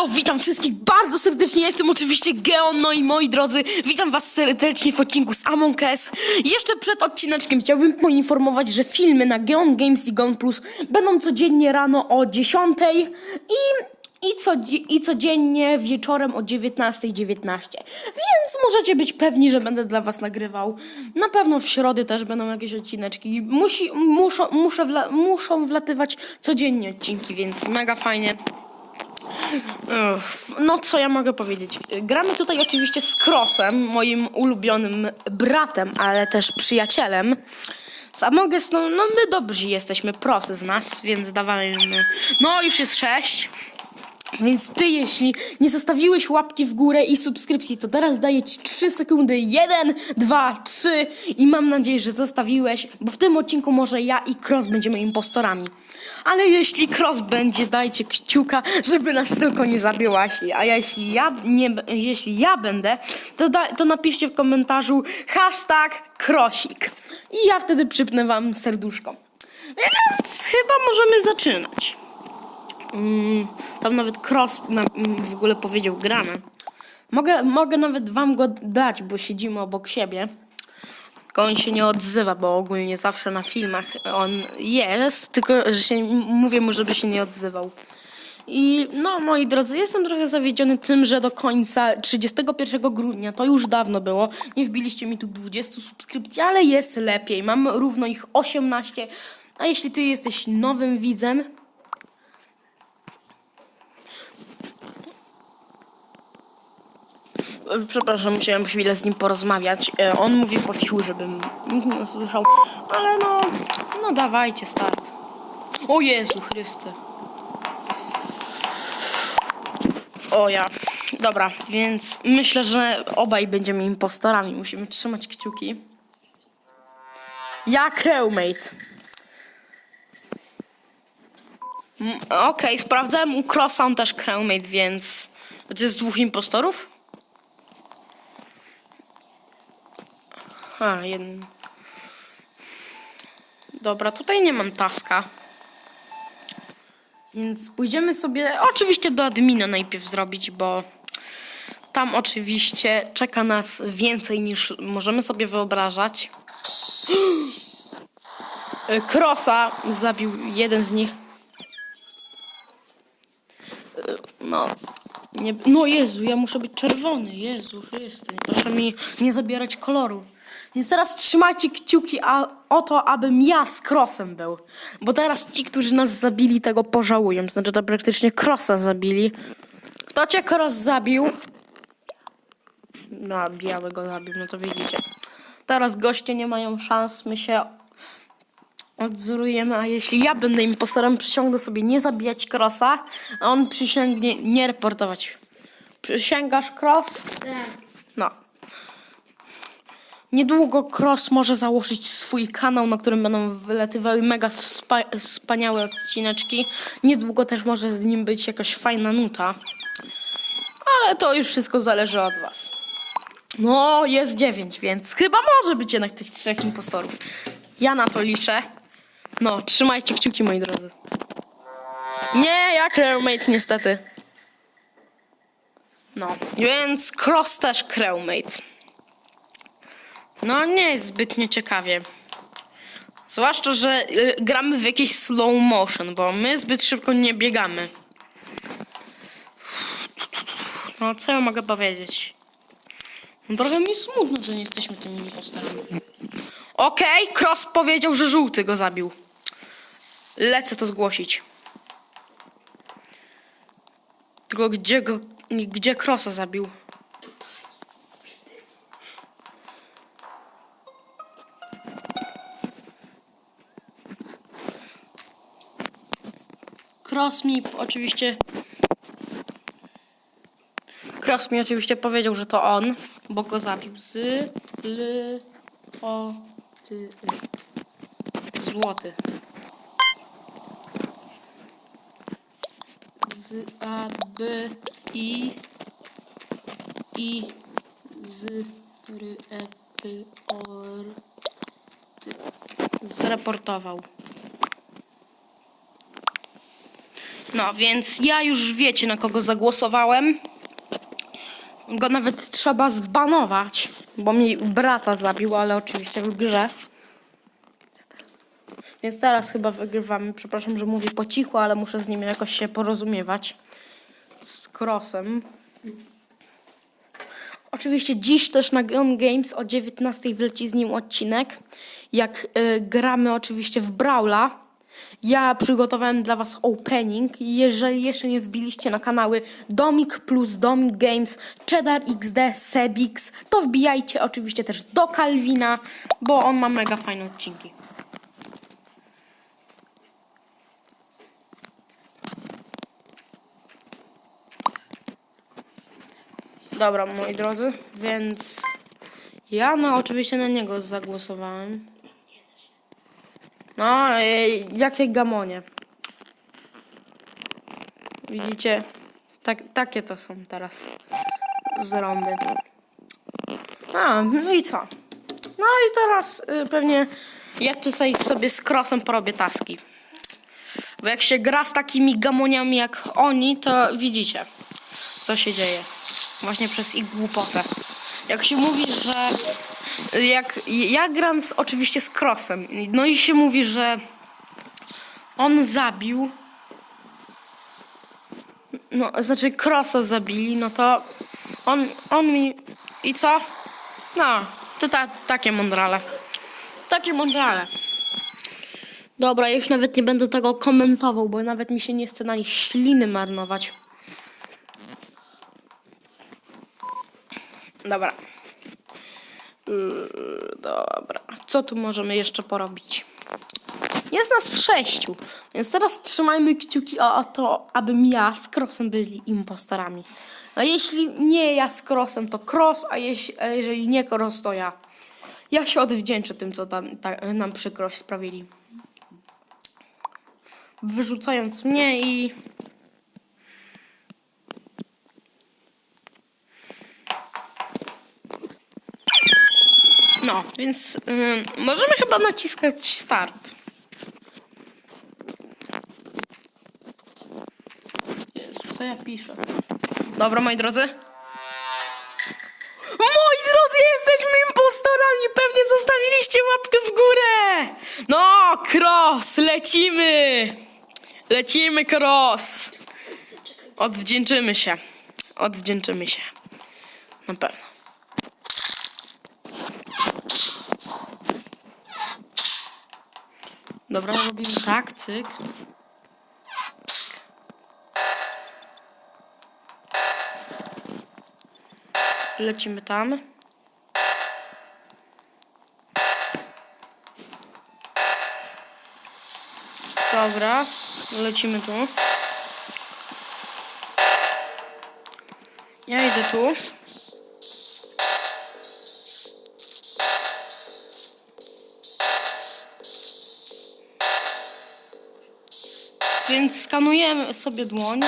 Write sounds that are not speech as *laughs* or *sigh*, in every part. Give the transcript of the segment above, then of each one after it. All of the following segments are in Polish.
Elo, witam wszystkich bardzo serdecznie, jestem oczywiście Geon, no i moi drodzy, witam was serdecznie w odcinku z Among Us. Jeszcze przed odcineczkiem chciałbym poinformować, że filmy na Geon Games i Geon Plus będą codziennie rano o 10 i, i, co, i codziennie wieczorem o 19.19, 19. więc możecie być pewni, że będę dla was nagrywał. Na pewno w środę też będą jakieś odcineczki, Musi, muszą, muszę wla, muszą wlatywać codziennie odcinki, więc mega fajnie. No, co ja mogę powiedzieć? Gramy tutaj oczywiście z Crossem, moim ulubionym bratem, ale też przyjacielem. Us, no, no my dobrzy jesteśmy, prosy z nas, więc dawajmy. No, już jest sześć. Więc ty, jeśli nie zostawiłeś łapki w górę i subskrypcji, to teraz daję ci 3 sekundy. 1, 2, 3 i mam nadzieję, że zostawiłeś, bo w tym odcinku może ja i Cross będziemy impostorami. Ale jeśli Cross będzie, dajcie kciuka, żeby nas tylko nie zabiła Ashley. A jeśli ja, nie, jeśli ja będę, to, da, to napiszcie w komentarzu hashtag Krosik. I ja wtedy przypnę wam serduszko. Więc chyba możemy zaczynać. Mm, tam nawet Cross na, mm, w ogóle powiedział gramy. Mogę, mogę nawet wam go dać, bo siedzimy obok siebie. Tylko on się nie odzywa, bo ogólnie zawsze na filmach on jest, tylko że się, mówię mu, żeby się nie odzywał. I no, moi drodzy, jestem trochę zawiedziony tym, że do końca 31 grudnia, to już dawno było, nie wbiliście mi tu 20 subskrypcji, ale jest lepiej. Mam równo ich 18. A jeśli ty jesteś nowym widzem, Przepraszam, musiałem chwilę z nim porozmawiać. E, On mówi po cichu, żebym nikt nie usłyszał. Ale no, no dawajcie start. O Jezu Chryste. O ja. Dobra, więc myślę, że obaj będziemy impostorami. Musimy trzymać kciuki. Ja crewmate. Mm, Okej, sprawdzałem u Crossa, on też crewmate, więc... To jest dwóch impostorów? A, jeden. Dobra, tutaj nie mam taska. Więc pójdziemy sobie oczywiście do admina najpierw zrobić, bo tam oczywiście czeka nas więcej niż możemy sobie wyobrażać. *gasps* E, Krosa zabił jeden z nich. E, No, nie, no Jezu, ja muszę być czerwony. Jezu, Chryste, proszę mi nie zabierać koloru. Więc teraz trzymajcie kciuki a, o to, abym ja z Krosem był. Bo teraz ci, którzy nas zabili, tego pożałują. Znaczy, to praktycznie Krosa zabili. Kto cię Kros zabił? No, białego zabił, no to widzicie. Teraz goście nie mają szans, my się odzorujemy, a jeśli ja będę impostorem, przysiągnę sobie nie zabijać Krosa, a on przysięgnie nie reportować. Przysięgasz Kros? Tak. Niedługo Cross może założyć swój kanał, na którym będą wylatywały mega spa- wspaniałe odcineczki. Niedługo też może z nim być jakaś fajna nuta. Ale to już wszystko zależy od was. No, jest dziewięć, więc chyba może być jednak tych trzech impostorów. Ja na to liczę. No, trzymajcie kciuki, moi drodzy. Nie, jak crewmate niestety. No, więc Cross też crewmate. No nie jest zbytnio ciekawie. Zwłaszcza, że y, gramy w jakiś slow motion, bo my zbyt szybko nie biegamy. No co ja mogę powiedzieć? No, trochę mi smutno, że nie jesteśmy tymi impostorami. Okej, Cross powiedział, że żółty go zabił. Lecę to zgłosić. Tylko gdzie go, gdzie Crossa zabił? Cross mi oczywiście. Cross mi oczywiście powiedział, że to on, bo go zabił. Z l o ty złoty. Z a b i i z r e p o r ty. Zreportował. No, więc ja już wiecie, na kogo zagłosowałem. Go nawet trzeba zbanować, bo mi brata zabił, ale oczywiście w grze. Więc teraz chyba wygrywamy. Przepraszam, że mówię po cichu, ale muszę z nim jakoś się porozumiewać. Z Crossem. Oczywiście dziś też na Gun Games o 19 wleci z nim odcinek. Jak y, gramy oczywiście w Brawla. Ja przygotowałem dla Was opening. Jeżeli jeszcze nie wbiliście na kanały Domik plus Domik Games, Cheddar XD, Sebix, to wbijajcie oczywiście też do Kalwina, bo on ma mega fajne odcinki. Dobra, moi drodzy, więc ja no oczywiście na niego zagłosowałem. No, ej, jakie gamonie. Widzicie? Tak, takie to są teraz zrąby. A, no i co? No i teraz y, pewnie ja tutaj sobie z krosem porobię taski. Bo jak się gra z takimi gamoniami jak oni, to widzicie, co się dzieje. Właśnie przez ich głupotę. Jak się mówi, że jak ja gram z, oczywiście z Crossem, no i się mówi, że on zabił, no znaczy Crossa zabili, no to on, on mi i co? No, to ta, takie mądrale. Takie mądrale. Dobra, już nawet nie będę tego komentował, bo nawet mi się nie chce na nich śliny marnować. Dobra. Dobra. Co tu możemy jeszcze porobić? Jest nas sześciu, więc teraz trzymajmy kciuki o, to, abym ja z Crossem byli impostorami. A jeśli nie ja z Crossem, to Cross, a, jeśli, a jeżeli nie Cross, to ja. Ja się odwdzięczę tym, co tam, ta, nam przykrość sprawili. Wyrzucając mnie i... No, więc ym, możemy chyba naciskać start. Jezu, co ja piszę? Dobra, moi drodzy. Moi drodzy, jesteśmy impostorami! Pewnie zostawiliście łapkę w górę! No, Cross, lecimy! Lecimy, Cross! Odwdzięczymy się. Odwdzięczymy się. Na pewno. Dobra, robimy tak, cyk. Lecimy tam. Dobra, lecimy tu. Ja idę tu. Więc skanujemy sobie dłoń.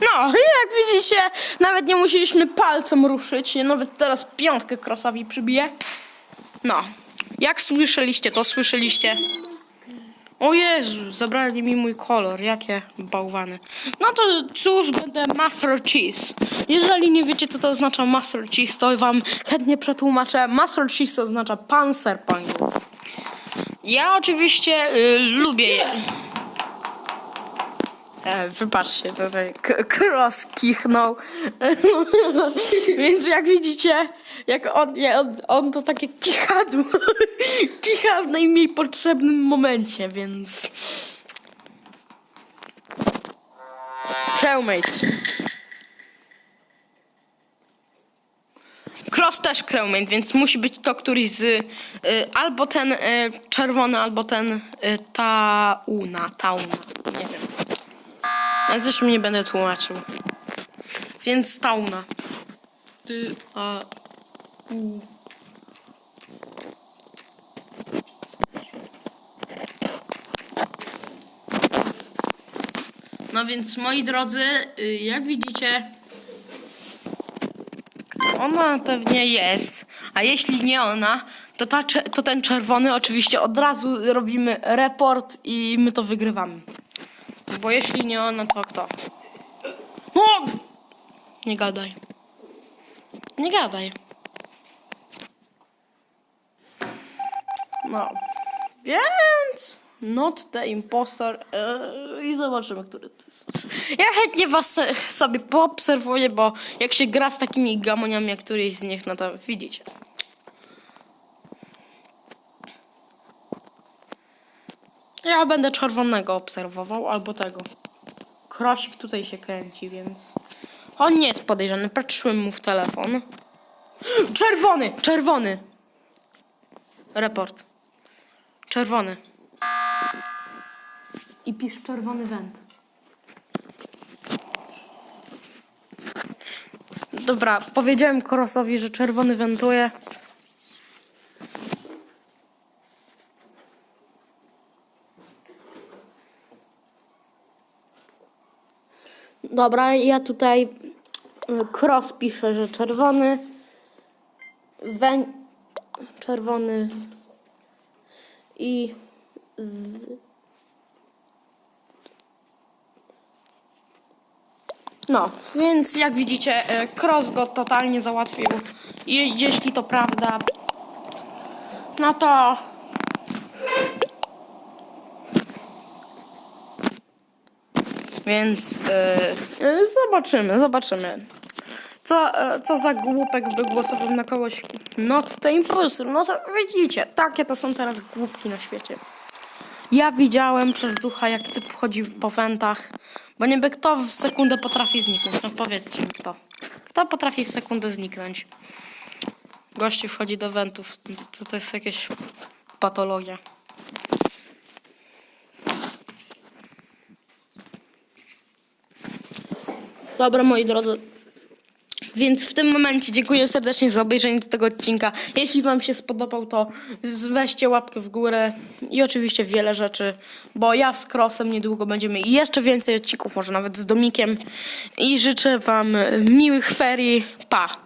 No, jak widzicie, nawet nie musieliśmy palcem ruszyć. Ja Nawet teraz piątkę krosowi przybiję. No, jak słyszeliście, to słyszeliście. O Jezu, zabrali mi mój kolor, jakie bałwany. No to cóż, będę Master Cheese. Jeżeli nie wiecie, co to oznacza Master Cheese, to wam chętnie przetłumaczę. Master Cheese to oznacza pancer po angielsku. Ja oczywiście y, lubię je. E, wybaczcie, tutaj cross kichnął. *laughs* Więc jak widzicie, jak on, on, on to takie kichadło. *laughs* Kicha w najmniej potrzebnym momencie, więc... Crewmates. Cross też crewmate, więc musi być to któryś z... Y, albo ten y, czerwony, albo ten y, tauna, tauna. Ja zresztą nie będę tłumaczył. Więc tauna. Ty, a, u. No więc moi drodzy, y, jak widzicie, ona pewnie jest, a jeśli nie ona, to, ta, to ten czerwony oczywiście od razu robimy report i my to wygrywamy. Bo jeśli nie ona, to kto? O! Nie gadaj. Nie gadaj. No. Więc... Not the impostor. Eee, I zobaczymy, który to jest. Ja chętnie was sobie poobserwuję, bo jak się gra z takimi gamoniami, jak któryś z nich, no to widzicie. Ja będę czerwonego obserwował, albo tego. Krosik tutaj się kręci, więc... On nie jest podejrzany, patrzyłem mu w telefon. Czerwony! Czerwony! Report. Czerwony. I pisz czerwony węd. Dobra, powiedziałem Korosowi, że czerwony wentuje. Dobra, ja tutaj y, Cross pisze, że czerwony. Wę... Czerwony. I... No, więc jak widzicie, y, Cross go totalnie załatwił. I jeśli to prawda, no to Więc yy, zobaczymy, zobaczymy. Co, e, co za głupek by głosował na kogoś not the imposter. No to widzicie, takie to są teraz głupki na świecie. Ja widziałem przez ducha, jak typ chodzi po wentach, bo niby kto w sekundę potrafi zniknąć. No powiedzcie mi kto. Kto potrafi w sekundę zniknąć? Gości wchodzi do wentów. To, to jest jakieś patologia. Dobra, moi drodzy. Więc w tym momencie dziękuję serdecznie za obejrzenie tego odcinka. Jeśli Wam się spodobał, to weźcie łapkę w górę i oczywiście wiele rzeczy, bo ja z Krosem niedługo będziemy mieli jeszcze więcej odcinków, może nawet z Domikiem. I życzę Wam miłych ferii. Pa!